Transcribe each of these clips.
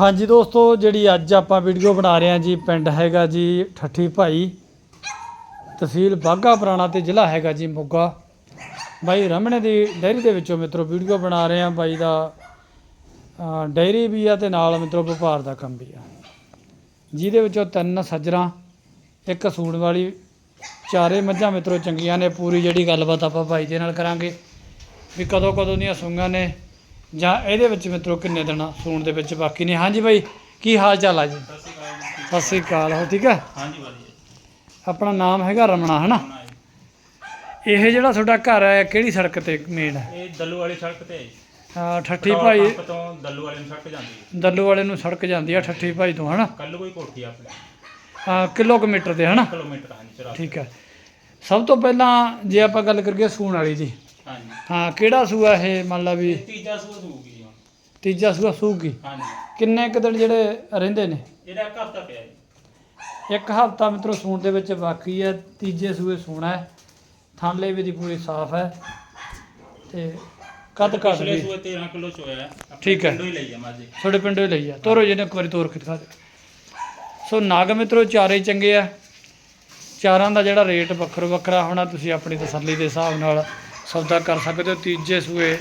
ਹਾਂਜੀ ਦੋਸਤੋ ਜਿਹੜੀ ਅੱਜ ਆਪਾਂ ਵੀਡੀਓ ਬਣਾ ਰਹੇ ਹਾਂ ਜੀ ਪਿੰਡ ਹੈਗਾ ਜੀ ਠੱਠੀ ਭਾਈ ਤਹਿਸੀਲ ਬਾਘਾ ਪੁਰਾਣਾ ਤੇ ਜ਼ਿਲ੍ਹਾ ਹੈਗਾ ਜੀ ਮੋਗਾ। ਬਾਈ ਰਮਣੇ ਦੀ ਡੈਰੀ ਦੇ ਵਿੱਚੋਂ ਮਿੱਤਰੋ ਵੀਡੀਓ ਬਣਾ ਰਹੇ ਹਾਂ ਬਾਈ ਦਾ। ਅ, ਡੈਰੀ ਵੀ ਆ ਤੇ ਨਾਲ ਮਿੱਤਰੋ ਵਪਾਰ ਦਾ ਕੰਮ ਵੀ ਆ। ਜਿਹਦੇ ਵਿੱਚੋਂ ਤਿੰਨ ਸੱਜਰਾਂ ਇੱਕ ਸੂਣ ਵਾਲੀ ਚਾਰੇ ਮੱਝਾਂ ਮਿੱਤਰੋ ਚੰਗੀਆਂ ਨੇ। ਪੂਰੀ ਜਿਹੜੀ ਗੱਲਬਾਤ ਆਪਾਂ ਭਾਈ ਦੇ ਨਾਲ ਕਰਾਂਗੇ ਵੀ ਕਦੋਂ ਕਦੋਂ ਦੀਆਂ ਸੁੰਗਾਂ ਨੇ ਜਾਂ ਇਹਦੇ ਵਿੱਚ ਮਿੱਤਰੋ ਕਿੰਨੇ ਦਿਨ ਸੂਣ ਦੇ ਵਿੱਚ ਬਾਕੀ ਨੇ। ਹਾਂਜੀ ਬਾਈ ਕੀ ਹਾਲ ਚਾਲ ਆ ਜੀ? ਸਤਿ ਸ਼੍ਰੀ ਅਕਾਲ ਹੋ ਠੀਕ ਹੈ ਹਾਂਜੀ ਵਧੀਆ। ਆਪਣਾ ਨਾਮ ਹੈਗਾ ਰਮਣਾ ਹਨਾ। ਇਹ ਜਿਹੜਾ ਤੁਹਾਡਾ ਘਰ ਹੈ ਕਿਹੜੀ ਸੜਕ ਤੇ ਮੇਨ ਹੈ? ਇਹ ਦੱਲੂ ਵਾਲੀ ਸੜਕ ਤੇ। ਹੈ ਠੱਠੀ ਭਾਈ। ਤੋਂ ਦੱਲੂ ਵਾਲੇ ਨੂੰ ਸੜਕ ਜਾਂਦੀ ਹੈ। ਦੱਲੂ ਵਾਲੇ ਨੂੰ ਸੜਕ ਜਾਂਦੀ ਆ ਠੱਠੀ ਭਾਈ ਤੋਂ ਹਨਾ? ਕੱਲ ਕੋਈ ਕੋਠੀ ਆਪਣੇ। ਅਹ ਕਿਲੋਮੀਟਰ ਤੇ ਹਨਾ? ਕਿਲੋਮੀਟਰ ਹਾਂਜੀ ਠੀਕ ਹੈ। ਸਭ ਤੋਂ ਪਹਿਲਾਂ ਜੇ ਆਪਾਂ ਗੱਲ ਕਰੀਏ ਸੂਣ ਵਾਲੀ ਦੀ ਹਾਂਜੀ। ਹਾਂ ਕਿਹੜਾ ਸੂਆ ਇਹ ਮੰਨ ਲਾ ਵੀ? ਇਹ ਤੀਜਾ ਸੂਆ ਸੂਗੀ ਜੀ ਹੁਣ। ਤੀਜਾ ਸੂਆ ਸੂਗੀ? ਹਾਂਜੀ। ਕਿੰਨੇ ਕੁ ਦਿਨ ਜਿਹੜੇ ਰਹਿੰਦੇ ਨੇ? ਇਹਦਾ ਇੱਕ ਹਫਤਾ ਪਿਆ ਜੀ। ਇੱਕ ਹਫ਼ਤਾ ਮਿੱਤਰੋ ਸੂਣ ਦੇ ਵਿੱਚ ਬਾਕੀ ਹੈ ਤੀਜੇ ਸੂਏ ਸੂਣਾ ਹੈ। ਥਾਂਲੇ ਵੀ ਦੀ ਪੂਰੀ ਸਾਫ਼ ਹੈ। ਤੇ ਕੱਦ ਪਿਛਲੇ ਵੀ ਸੂਏ 13 ਕਿਲੋ ਚ ਹੋਇਆ ਆਪਣੇ ਠੀਕ ਹੈ। ਪਿੰਡੋਂ ਹੀ ਲਈ ਆ ਮਾਝੇ। ਤੁਹਾਡੇ ਪਿੰਡੋਂ ਹੀ ਲਈ ਆ ਤੋਰੋ ਜੀ ਨੇ ਇੱਕ ਵਾਰੀ ਤੋਰ ਕੇ ਦਿਖਾ ਦੇ ਸੋ ਨਾਗ ਮਿੱਤਰੋ ਚਾਰੇ ਚੰਗੇ ਆ। ਚਾਰਾਂ ਦਾ ਜਿਹੜਾ ਰੇਟ ਵੱਖਰੋ ਵੱਖਰਾ ਹੋਣਾ ਤੁਸੀਂ ਆਪਣੀ ਤਸੱਲੀ ਦੇ ਹਿਸਾਬ ਨਾਲ ਸੌਦਾ ਕਰ ਸਕਦੇ ਹੋ, ਤੀਜੇ ਸੂਏ।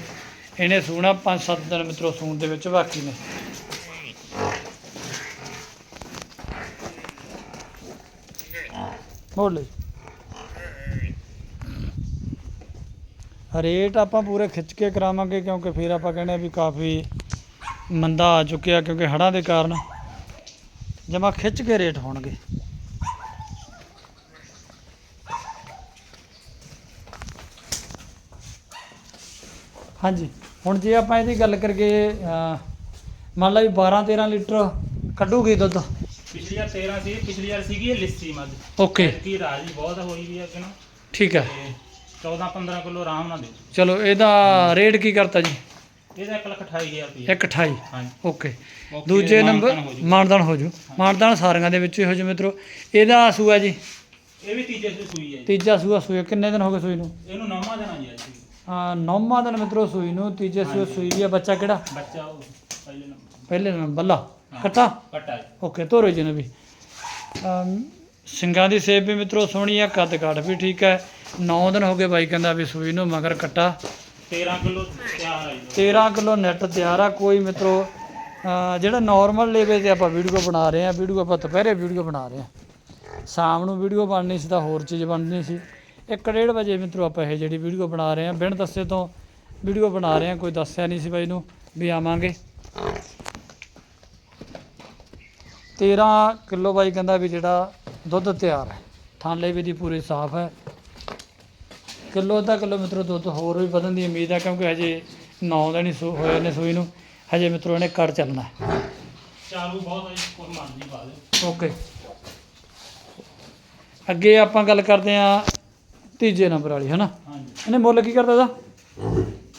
ਇਹਨੇ ਸੂਣਾ 5-7 ਦਿਨ ਮਿੱਤਰੋ, ਸੂਣ ਦੇ ਵਿੱਚ ਬਾਕੀ ਨੇ। ਮੋੜ ਲਈ। ਰੇਟ ਆਪਾਂ ਪੂਰੇ ਖਿੱਚ ਕੇ ਕਰਾਵਾਂਗੇ, ਕਿਉਂਕਿ ਫਿਰ ਆਪਾਂ ਕਹਿੰਦੇ ਆ ਵੀ ਕਾਫੀ ਮੰਦਾ ਆ ਚੁੱਕਿਆ, ਕਿਉਂਕਿ ਹੜ੍ਹਾਂ ਦੇ ਕਾਰਨ ਜਮਾ ਖਿੱਚ ਕੇ ਰੇਟ ਹੋਣਗੇ। ਹਾਂਜੀ। ਹੁਣ ਜੇ ਆਪਾਂ ਇਹਦੀ ਗੱਲ ਕਰੀਏ ਮੰਨ ਲਾ ਵੀ 12 13 ਲੀਟਰ ਕੱਢੂਗੀ ਦੁੱਧ। ਪਿਛਲੀ ਵਾਰ 13 ਸੀ ਪਿਛਲੀ ਵਾਰ ਸੀਗੀ ਇਹ ਲਿੱਸੀ ਮੱਝ। ਓਕੇ। ਕੀ ਰਾਜੀ ਬਹੁਤ ਹੋਈ ਵੀ ਕਿ ਨਾ। ਠੀਕ ਹੈ ਤੇ 14 15 ਕਿਲੋ ਆਰਾਮ ਨਾਲ ਦੇ ਚਲੋ ਇਹਦਾ ਰੇਟ ਕੀ ਕਰਤਾ ਜੀ? ਇਹਦਾ 1 ਲੱਖ 28000 ਰੁਪਏ 128 ਹਾਂਜੀ। ਓਕੇ। ਦੂਜੇ ਨੰਬਰ। ਮਾਨਦਾਨ ਹੋ ਜੂ। ਮਾਨਦਾਨ ਸਾਰੀਆਂ ਦੇ ਵਿੱਚ ਹੀ ਹੋ ਜੂ ਮਿੱਤਰੋ। ਇਹਦਾ ਸੂਆ ਜੀ? ਇਹ ਵੀ ਤੀਜੇ ਸੂਏ ਸੂਈ ਹੈ ਜੀ। ਤੀਜਾ ਸੂਆ ਸੂਆ ਕਿੰਨੇ ਦਿਨ ਹੋ ਗਏ ਸੂਈ ਨੂੰ? ਇਹਨੂੰ ਨੌਵਾਂ ਦੇਣਾ ਜੀ ਅੱਜ। ਆ ਨੌਵਾਂ ਦਿਨ ਮਿੱਤਰੋ ਸੂਈ ਨੂੰ ਤੀਜੇ ਸੂਏ ਹਾਂਜੀ। ਸੂਈ ਵੀ ਆ ਬੱਚਾ ਕਿਹੜਾ? ਬੱਚਾ ਉਹ ਪਹਿਲੇ ਨੰਬਰ। ਪਹਿਲੇ ਦਿਨ ਬੱਲਾ। ਹਾਂ। ਕੱਟਾ? ਕੱਟਾ ਜੀ। ਓਕੇ ਤੋਰੋ ਜੀ ਨੂੰ ਵੀ। ਅਮ, ਸਿੰਗਾਂ ਦੀ ਸੇਬ ਵੀ ਮਿੱਤਰੋ ਸੋਹਣੀ ਆ ਕੱਦ ਕਾਠ ਵੀ ਠੀਕ ਹੈ 9 ਦਿਨ ਹੋ ਗਏ ਬਾਈ ਕਹਿੰਦਾ ਵੀ ਸੂਈ ਨੂੰ ਮਗਰ ਕੱਟਾ। 13 ਕਿਲੋ ਤਿਆਰ ਆ ਜੀ। 13 ਕਿਲੋ ਨੈਟ ਤਿਆਰ ਆ ਕੋਈ ਮਿੱਤਰੋ ਅਹ ਜਿਹੜਾ ਨਾਰਮਲ ਲੈਵਲ ਤੇ ਆਪਾਂ ਵੀਡੀਓ ਬਣਾ ਰਹੇ ਆ ਵੀਡੀਓ ਆਪਾਂ ਦੁਪਹਿਰੇ ਵੀਡੀਓ ਬਣਾ ਰਹੇ ਆ। ਸ਼ਾਮ ਨੂੰ ਵੀਡੀਓ ਬਣਨੀ ਸੀ ਤਾਂ ਹੋਰ ਚੀਜ਼ ਬਣਨੀ ਸੀ। 1:30 ਵਜੇ ਮਿੱਤਰੋ ਆਪਾਂ ਇਹ ਜਿਹੜੀ ਵੀਡੀਓ ਬਣਾ ਰਹੇ ਆ ਬਿਨ ਦੱਸੇ ਤੋਂ ਵੀਡੀਓ ਬਣਾ ਰਹੇ ਆ ਕੋਈ ਦੱਸਿਆ ਨਹੀਂ ਸੀ ਬਾਈ ਨੂੰ ਵੀ ਆਵਾਂਗੇ। 13 ਕਿਲੋ ਬਾਈ ਕਹਿੰਦਾ ਵੀ ਜਿਹੜਾ ਦੁੱਧ ਤਿਆਰ ਹੈ ਥਾਲੇ ਵੀ ਦੀ ਪੂਰੀ ਸਾਫ਼ ਹੈ। ਕਿਲੋ ਅੱਧਾ ਕਿਲੋ ਮਿੱਤਰੋ ਦੁੱਧ ਹੋਰ ਵੀ ਵਧਣ ਦੀ ਉਮੀਦ ਹੈ ਕਿਉਂਕਿ ਹਜੇ 9 ਦਿਨ ਹੀ ਸੂ ਹੋਏ ਨੇ ਸੂਈ ਨੂੰ। ਹਜੇ ਮਿੱਤਰੋ ਇਹਨੇ ਕਰ ਚੱਲਣਾ ਹੈ। ਚਾਲੂ ਬਹੁਤ ਹੈ ਕੋਈ ਮਰਜ਼ੀ ਪਾ ਦੇ ਓਕੇ। ਅੱਗੇ ਆਪਾਂ ਗੱਲ ਕਰਦੇ ਆ ਤੀਜੇ ਨੰਬਰ ਵਾਲੀ ਹੈ ਨਾ? ਹਾਂਜੀ। ਇਹਨੇ ਮੁੱਲ ਕੀ ਕਰਦਾ ਇਹਦਾ?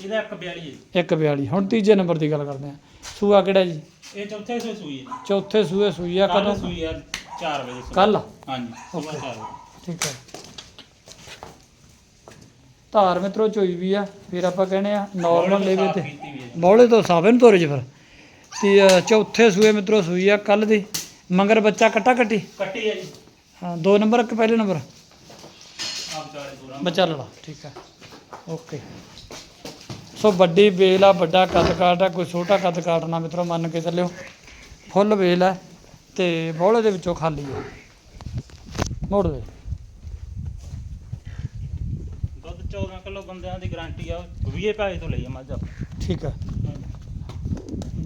ਇਹਦਾ ਇੱਕ 42 ਹੈ। ਜੀ। 142 ਹੁਣ ਤੀਜੇ ਨੰਬਰ ਦੀ ਗੱਲ ਕਰਦੇ ਆ ਸੂਆ ਕਿਹੜਾ ਜੀ? ਇਹ ਚੌਥੇ ਸੂਏ ਸੂਈ ਹੈ। ਚੌਥੇ ਸੂਏ ਸੂਈ ਆ ਕੱਲ ਕਦੋਂ ਸੂਈ ਆ 4 ਵਜੇ ਸੂਈ। ਕੱਲ ਹਾਂਜੀ ਸੁਬਾਹ Okay. 4 ਵਜੇ। ਠੀਕ ਹੈ। ਧਾਰ ਮਿੱਤਰੋ ਚੋਈ ਵੀ ਆ। ਫਿਰ ਆਪਾਂ ਕਹਿੰਦੇ ਆ ਨਾਰਮਲ ਲੈਵਲ ਤੇ ਕੀਤੀ ਵੀ ਹੈ ਜੀ। ਬੌਲੇ ਤੋਂ ਸਾਬੇ ਨੂੰ ਤੋਰੇ ਜੀ ਫਿਰ। ਤੇ ਅ, ਚੌਥੇ ਸੂਏ ਮਿੱਤਰੋ ਸੂਈ ਆ ਕੱਲ ਦੀ। ਮੰਗਰ ਬੱਚਾ ਕੱਟਾ ਕੱਟੀ ਕੱਟੀ ਹੈ ਜੀ। ਹਾਂ ਦੋ ਨੰਬਰ ਕਿ ਪਹਿਲੇ ਨੰਬਰ। ਆਪ ਚਾਰੇ ਦੂਰਾਂ ਬੱਚਾ ਲੜਾ ਠੀਕ ਹੈ। ਓਕੇ ਸੋ ਵੱਡੀ ਵੇਲ ਆ ਵੱਡਾ ਕੱਦ ਕਾਟ ਆ ਕੋਈ ਛੋਟਾ ਕੱਦ ਕਾਟ ਨਾ ਮਿੱਤਰੋ ਮੰਨ ਕੇ ਚੱਲਿਓ। ਫੁੱਲ ਵੇਲ ਹੈ ਤੇ ਬੌਲੇ ਦੇ ਵਿੱਚੋਂ ਖਾਲੀ ਹੈ ਮੋੜ ਦੇ। ਦੁੱਧ 14 ਕਿਲੋ ਬੰਦਿਆਂ ਦੀ ਗਾਰੰਟੀ ਆ 20 ਪੈਸੇ ਤੋਂ ਲਈ ਆ ਮੱਝ। ਠੀਕ ਹੈ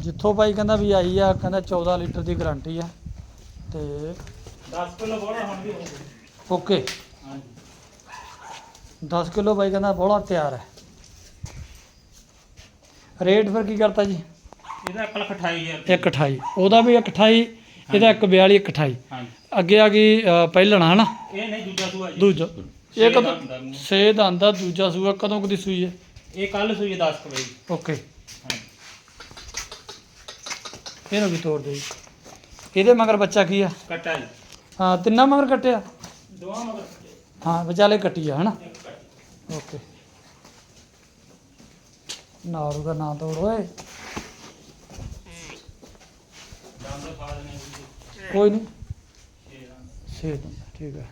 ਜਿੱਥੋਂ ਬਾਈ ਕਹਿੰਦਾ ਵੀ ਆਈ ਆ ਕਹਿੰਦਾ 14 ਲੀਟਰ ਦੀ ਗਾਰੰਟੀ ਆ। ਤੇ 10 ਕਿਲੋ ਬੋਲਾ ਹੁਣ ਵੀ ਓਕੇ ਹਾਂਜੀ। 10 ਕਿਲੋ ਬਾਈ ਕਹਿੰਦਾ ਬੋਲਾ ਤਿਆਰ ਹੈ। ਰੇਟ ਫਿਰ ਕੀ ਕਰਤਾ ਜੀ? ਇਹਦਾ 1 ਲੱਖ 28000 ਇੱਕ 28 ਉਹਦਾ ਵੀ ਇੱਕ 28 ਇਹਦਾ ਇੱਕ 42 ਇੱਕ 28 ਹਾਂਜੀ। ਅੱਗੇ ਆ ਗਈ ਅ, ਪਹਿਲਣਾ ਹਨਾ? ਇਹ ਨਹੀਂ ਦੂਜਾ ਸੂਆ ਜੀ। ਦੂਜਾ। ਛੇ ਇਹ ਕਦੋਂ ਦੂਜਾ ਸੂਆ ਕਦੋਂ ਕਦੀ ਸੂਈ ਹੈ? ਇਹ ਕੱਲ ਸੂਈ 10 ਵਜੇ। ਓਕੇ। ਹਾਂਜੀ। ਇਹਨੂੰ ਵੀ ਤੋੜ ਦੇ ਜੀ। ਇਹਦੇ ਮਗਰ ਬੱਚਾ ਕੀ ਆ? ਕੱਟਾ ਜੀ। ਹਾਂ ਤਿੰਨਾਂ ਮਗਰ ਕੱਟਿਆ? ਦੋਵਾਂ ਮਗਰ। ਹਾਂ ਵਿਚਾਲੇ ਕੱਟੀ ਆ ਹਨਾ? ਓਕੇ। ਓਏ ਦੰਦ ਖਾ ਦੇਣੇ ਜੀ ਕੋਈ ਨਹੀਂ ਛੇ ਠੀਕ ਹੈ।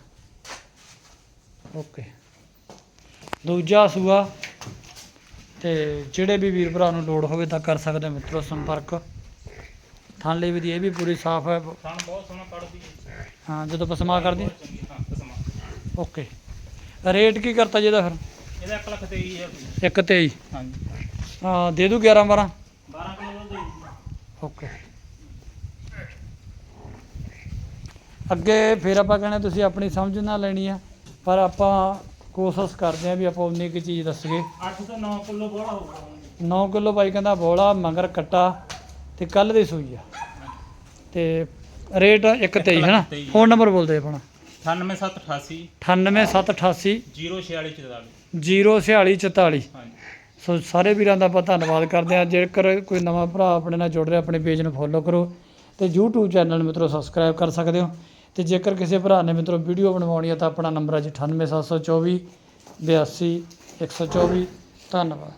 ਓਕੇ। ਦੂਜਾ ਸੂਆ। ਤੇ ਜਿਹੜੇ ਵੀ ਵੀਰ ਭਰਾ ਨੂੰ ਲੋੜ ਹੋਵੇ ਤਾਂ ਕਰ ਸਕਦੇ ਮਿੱਤਰੋ ਸੰਪਰਕ। ਥਣ ਲਈ ਵੀ ਇਹ ਵੀ ਪੂਰੀ ਸਾਫ਼ ਹੈ। ਥਣ ਬਹੁਤ ਸੋਹਣਾ ਕੱਢਦੀ ਹੈ। ਹਾਂ ਜਦੋਂ ਪਸਮਾ ਕਰਦੀ। ਓਕੇ। ਰੇਟ ਕੀ ਕਰਤਾ ਜੀ ਇਹਦਾ ਫਿਰ? ਇਹਦਾ 1 ਲੱਖ ਤੇ ਹੀ ਹੈ ਕੋਈ। ਇੱਕ 23 ਹਾਂਜੀ। ਹਾਂ ਦੇ ਦੂ 11 12 12 ਕਿਲੋ ਦੁੱਧ ਦੇ ਓਕੇ। ਅੱਗੇ ਫਿਰ ਆਪਾਂ ਕਹਿੰਦੇ ਤੁਸੀਂ ਆਪਣੀ ਸਮਝ ਨਾਲ ਲੈਣੀ ਆ ਪਰ ਆਪਾਂ ਕੋਸ਼ਿਸ਼ ਕਰਦੇ ਆ ਵੀ ਆਪਾਂ ਉਨੀ ਕੁ ਚੀਜ਼ ਦੱਸੀਏ। 8 ਤੋਂ 9 ਕਿਲੋ ਬੋਲਾ ਹੋਊਗਾ ਹੁਣ। 9 ਕਿਲੋ ਬਾਈ ਕਹਿੰਦਾ ਬੋਲਾ ਮਗਰ ਕੱਟਾ ਤੇ ਕੱਲ ਦੀ ਸੂਈ ਆ। ਤੇ ਰੇਟ ਇੱਕ 23 ਹੈ ਨਾ ਤੇਈ। ਫੋਨ ਨੰਬਰ ਬੋਲਦੇ ਆਪਣਾ। 98788 98788 04644 04644 ਹਾਂਜੀ। ਸੋ ਸਾਰੇ ਵੀਰਾਂ ਦਾ ਆਪਾਂ ਧੰਨਵਾਦ ਕਰਦੇ ਹਾਂ। ਜੇਕਰ ਕੋਈ ਨਵਾਂ ਭਰਾ ਆਪਣੇ ਨਾਲ ਜੁੜ ਰਿਹਾ ਆਪਣੇ ਪੇਜ ਨੂੰ ਫੋਲੋ ਕਰੋ ਤੇ YouTube ਚੈਨਲ ਮਿੱਤਰੋ ਸਬਸਕ੍ਰਾਈਬ ਕਰ ਸਕਦੇ ਹੋ। ਤੇ ਜੇਕਰ ਕਿਸੇ ਭਰਾ ਨੇ ਮਿੱਤਰੋ ਵੀਡੀਓ ਬਣਵਾਉਣੀ ਹੈ ਤਾਂ ਆਪਣਾ ਨੰਬਰ ਹੈ ਜੀ 98724 82 124 ਧੰਨਵਾਦ।